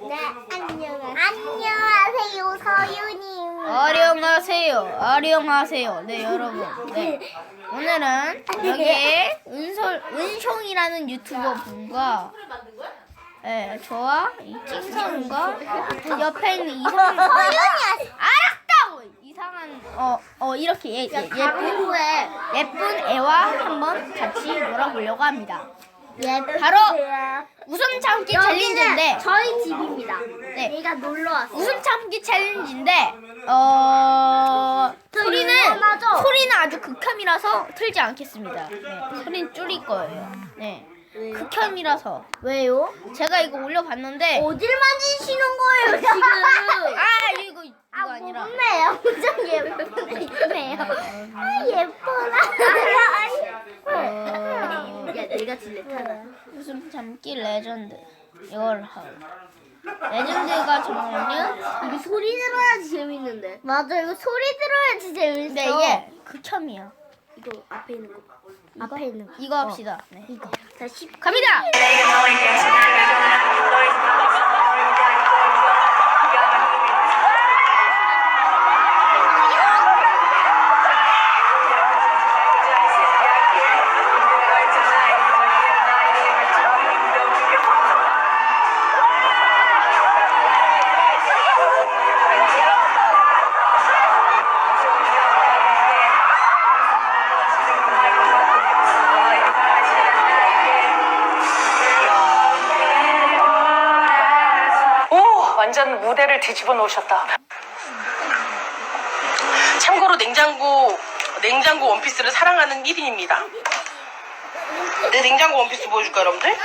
네, 안녕하세요. 안녕하세요, 서윤님. 아령하세요. 아령하세요. 네, 여러분. 네. 오늘은 여기에 은솔, 은숑이라는 유튜버 분과 네, 저와 이 찡선과 옆에 있는 이상한 서윤이 알았다고 이상한 어 어 이렇게 예, 예, 예쁜 애. 예쁜 애와 한번 같이 놀아보려고 합니다. 예, 바로 웃음 참기 챌린지인데 저희 집입니다. 네. 얘가 놀러 왔어. 웃음 참기 챌린지인데 어 소리는 위험하죠? 소리는 아주 극혐이라서 틀지 않겠습니다. 네, 소리는 줄일 거예요. 네, 극혐이라서 왜요? 제가 이거 올려봤는데 어딜 만지시는 거예요, 지금? 아 이거 이거 아, 아니라 몸매요. 엄청 예쁘네요. 참기 레전드 이걸 하고 레전드가 정말요? 이게 소리 들어야지 재밌는데. 맞아, 이거 소리 들어야지 재밌어. 근데 이게 극혐이야. 이거 앞에 있는 거. 앞에 있는 거. 이거 합시다. 네. 이거. 자, 10. 갑니다. 완전 무대를 뒤집어 놓으셨다. 참고로 냉장고 냉장고 원피스를 사랑하는 1인입니다. 내 냉장고 원피스 보여줄까 여러분들?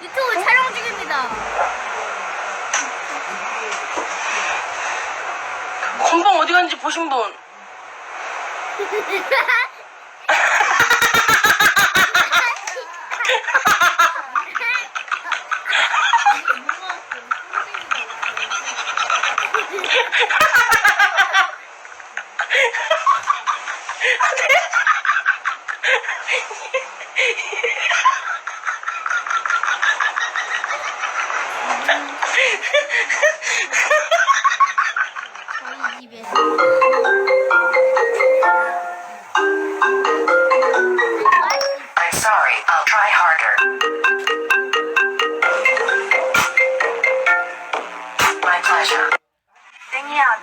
유튜브 촬영 중입니다. 곤봉 어디 갔는지 보신 분? Harder. My pleasure.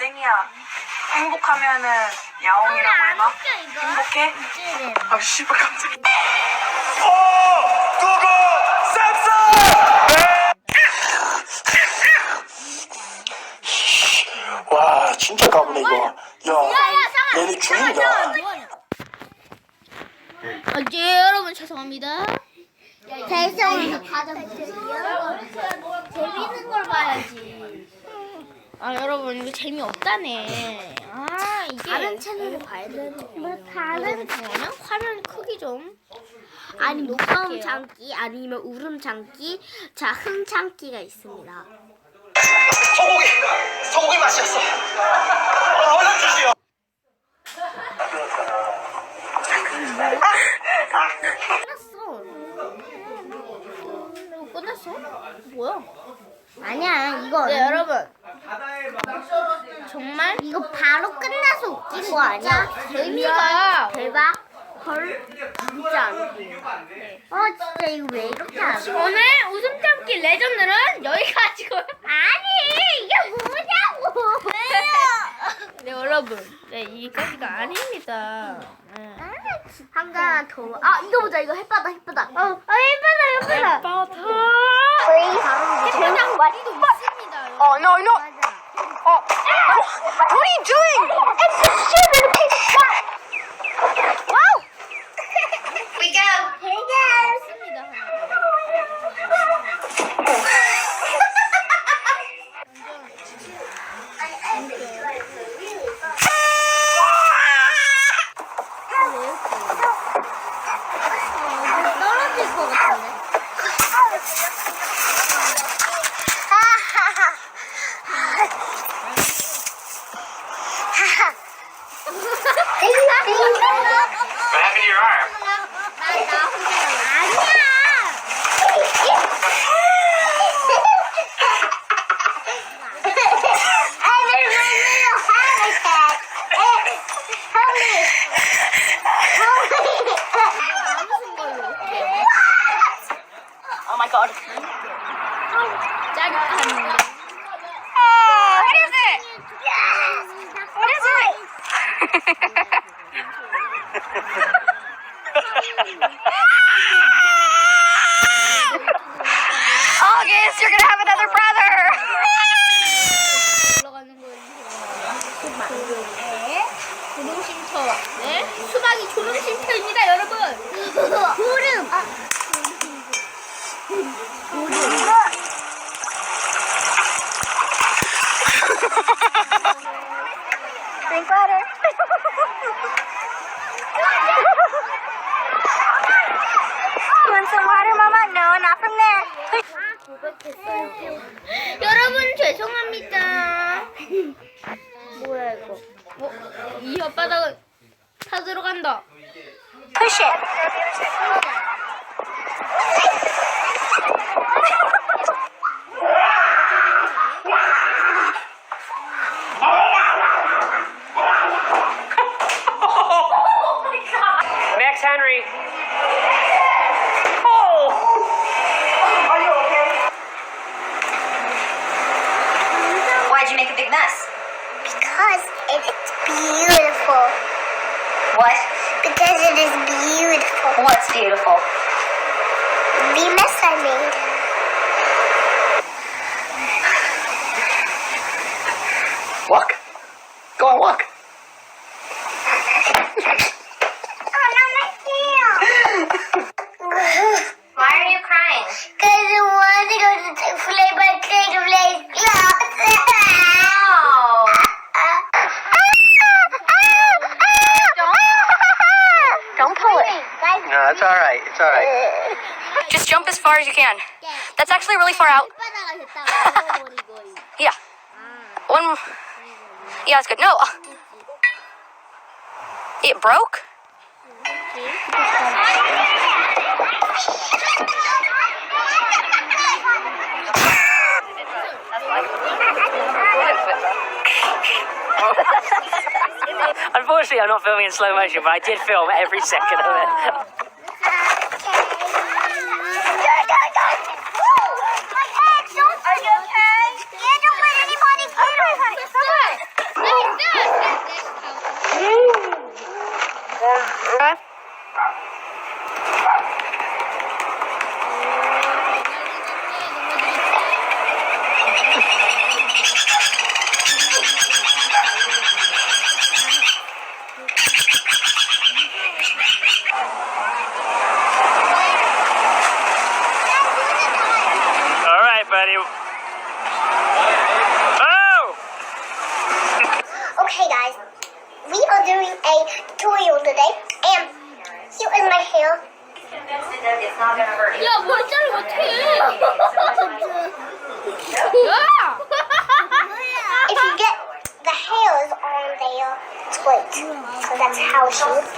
땡이야 행복하면은 야옹이라고 해봐 행복해? 아 씨발 깜짝이야! 와 진짜 가보네 이거 야 얘네 죽인다 아, 예, 여러분 죄송합니다. 가져보세요. 재밌는 걸 봐야지. 아 여러분 이거 재미없다네. 아 이게 다른 채널을 봐야 돼. 뭐 다른 그러면 화면 크기 좀. 아니. 목성 장기 아니면 울음 장기, 자흥 장기가 있습니다. 소고기 소고기 맛이었어 아, 얼른 주시오 끝났어. 이거 끝났어? 뭐야? 아니야 이거 네 여러분 정말 이거 바로 끝나서 웃긴 거 아니야? 재미가 대박. 헐 진짜 안 웃겨. 어 진짜 이거 왜 이렇게 안 웃겨? 오늘 웃음 참기 레전드는 여기까지고요. 아니 이게 뭐냐고. 왜요? 네 여러분 네 이까지가 아닙니다. 네. 한잔 더. 아 이거 보자 이거 햇바다 햇바다. 어, 어 햇바다 햇바다. 빠타. 바로 그냥 많이도 있습니다. 어 no no 맞아. 어 What are you doing? It's a stupid August, you're gonna have another brother. 올라가는 거예요. 네. 조롱쉼터. 네. 수박이 조롱쉼터입니다, 여러분. 구름. Mama? No, not from there. 여러분 죄송합니다. 뭐야 이거? 뭐, 이 혓바닥을 다 들어간다. It. beautiful. Be my sunny. Right. It's all right. Just jump as far as you can. That's actually really far out. Yeah. One. Yeah, it's good. No. It broke? Unfortunately, I'm not filming in slow motion, but I did film every second of it. we are doing a tutorial today, and here is my hair. It's not gonna hurt you. 야 머리 자르면 어떡해? 야! If you get the hairs on there, it's great. So that's how she looks.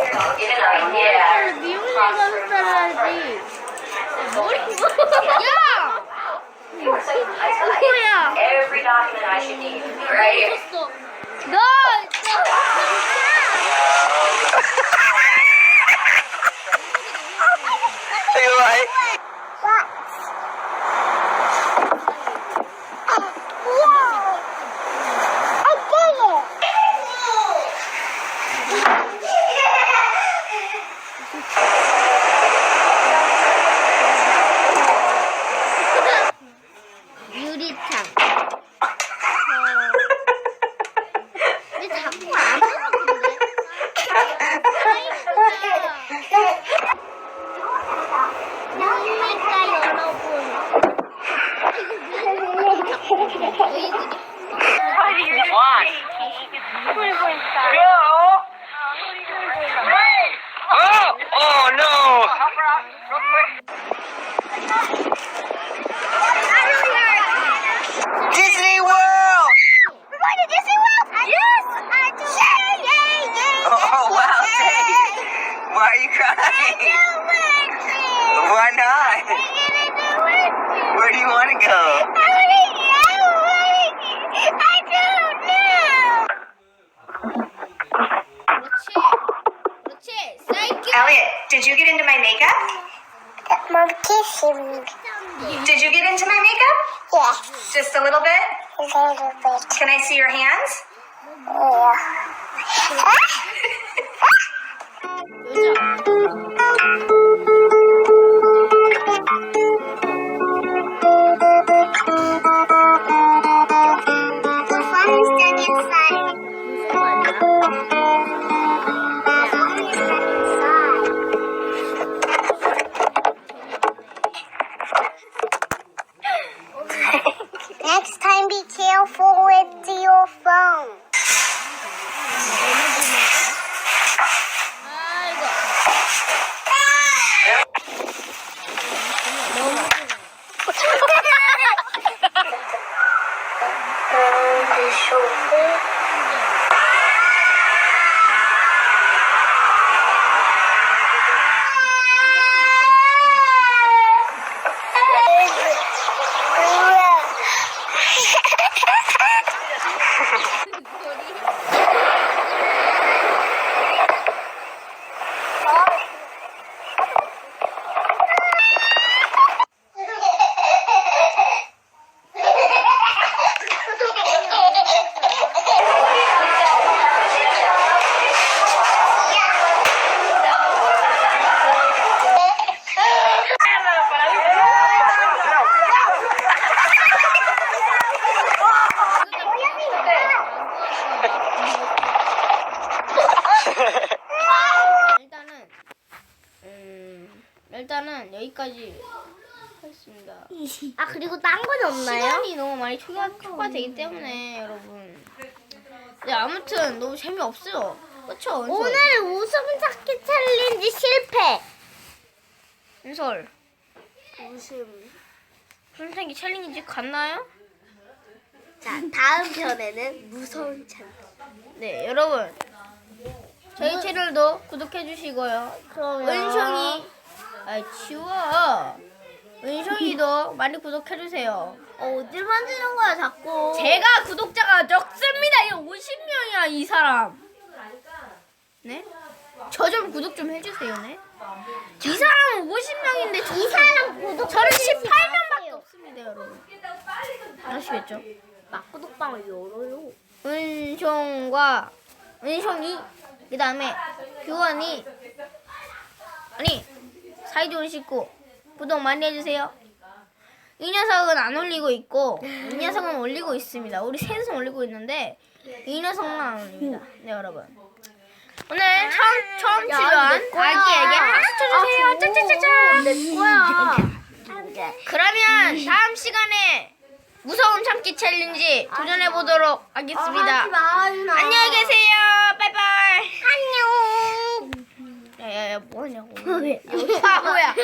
Yeah. 미용실 가서 잘라야지. 머리 야! 뭐야? Every document I should need. Right here. Did you get into my makeup? Yeah, Just a little bit? a little bit. Can I see your hands? Yeah. Ah! Ah! 여자. 여기까지 하겠습니다. 아 그리고 딴 건 없나요? 시간이 너무 많이 초과, 초과되기 때문에 여러분. 네 아무튼 너무 재미없어요. 그쵸? 은솔? 오늘 웃음 찾기 챌린지 실패. 은솔 웃음. 선생님 챌린지 갔나요? 자 다음 편에는 무서운 챌. 네 여러분 저희 채널도 구독해 주시고요. 은성이 아 치워. 은성이도 많이 구독해 주세요. 어딜 만지는 거야 자꾸. 제가 구독자가 적습니다. 이 50명이야 이 사람. 네? 저 좀 구독 좀 해주세요, 네? 이 사람은 50명인데 이 사람 구독 저는 18명밖에 없습니다, 여러분. 아시겠죠? 막구독방을 열어요. 은숑과 은숑이 그 다음에 교환이 아니 사이좋은 식구 구독 많이 해주세요. 이 녀석은 안 올리고 있고 이 녀석은 올리고 있습니다. 우리 셋은 올리고 있는데 이 녀석만 안 올립니다. 네 여러분. 오늘 처음 처음 출연 아기에게 박수 쳐주세요. 짜짜짜짜. 내 거야. 그러면 다음 시간에 무서움 참기 챌린지 도전해 보도록 하겠습니다. 안녕히 계세요. 바이바이. 안녕. 야야야 뭐하냐고. 야, 바보야.